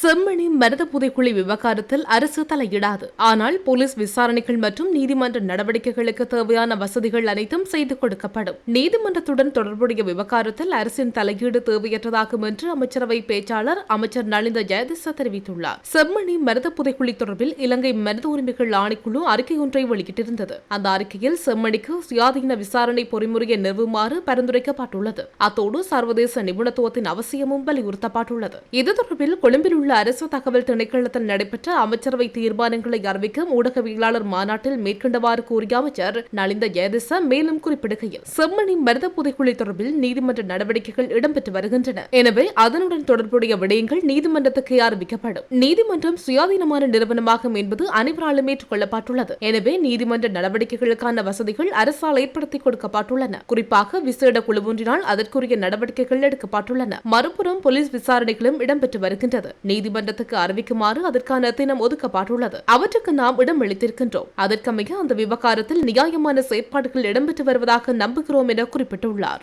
செம்மணி மனித புதைக்குழி விவகாரத்தில் அரசு தலையிடாது. ஆனால் போலீஸ் விசாரணைகள் மற்றும் நீதிமன்ற நடவடிக்கைகளுக்கு தேவையான வசதிகள் அனைத்தும் செய்து கொடுக்கப்படும். நீதிமன்றத்துடன் தொடர்புடைய விவகாரத்தில் அரசின் தலையீடு தேவையற்றதாகும் என்று அமைச்சரவை பேச்சாளர் அமைச்சர் நலிந்த ஜெயதிச தெரிவித்துள்ளார். செம்மணி மனித புதைக்குழி தொடர்பில் இலங்கை மனித உரிமைகள் ஆணைக்குழு அறிக்கை ஒன்றை வெளியிட்டிருந்தது. அந்த அறிக்கையில் செம்மணிக்கு சுயாதீன விசாரணை பொறிமுறையை நிறுவுமாறு பரிந்துரைக்கப்பட்டுள்ளது. அத்தோடு சர்வதேச நிபுணத்துவத்தின் அவசியமும் வலியுறுத்தப்பட்டுள்ளது. இது தொடர்பில் கொழும்பில் உள்ள அரசு தகவல் திணைக்களத்தில் நடைபெற்ற அமைச்சரவை தீர்மானங்களை அறிவிக்கும் ஊடகவியலாளர் மாநாட்டில் மேற்கண்டவாறு கூறிய அமைச்சர் நலிந்த ஜெயதிச மேலும் குறிப்பிடுகையில் செம்மணி மருத புதைக்குழி தொடர்பில் நீதிமன்ற நடவடிக்கைகள் இடம்பெற்று வருகின்றன. எனவே அதனுடன் தொடர்புடைய விடயங்கள் நீதிமன்றத்துக்கு அறிவிக்கப்படும். நீதிமன்றம் சுயாதீனமான நிறுவனமாகும் என்பது அனைவராலும் ஏற்றுக்கொள்ளப்பட்டுள்ளது. எனவே நீதிமன்ற நடவடிக்கைகளுக்கான வசதிகள் அரசால் ஏற்படுத்தி கொடுக்கப்பட்டுள்ளன. குறிப்பாக விசேட குழு ஒன்றினால் அதற்குரிய நடவடிக்கைகள் எடுக்கப்பட்டுள்ளன. மறுபுறம் போலீஸ் விசாரணைகளும் இடம்பெற்று வருகின்றது. நீதிமன்றத்துக்கு அறிவிக்குமாறு அதற்கான தினம் ஒதுக்கப்பட்டுள்ளது. அவற்றுக்கு நாம் இடம் அளித்திருக்கின்றோம். அதற்கமைய அந்த விவகாரத்தில் நியாயமான செயற்பாடுகள் இடம்பெற்று வருவதாக நம்புகிறோம் என குறிப்பிட்டுள்ளார்.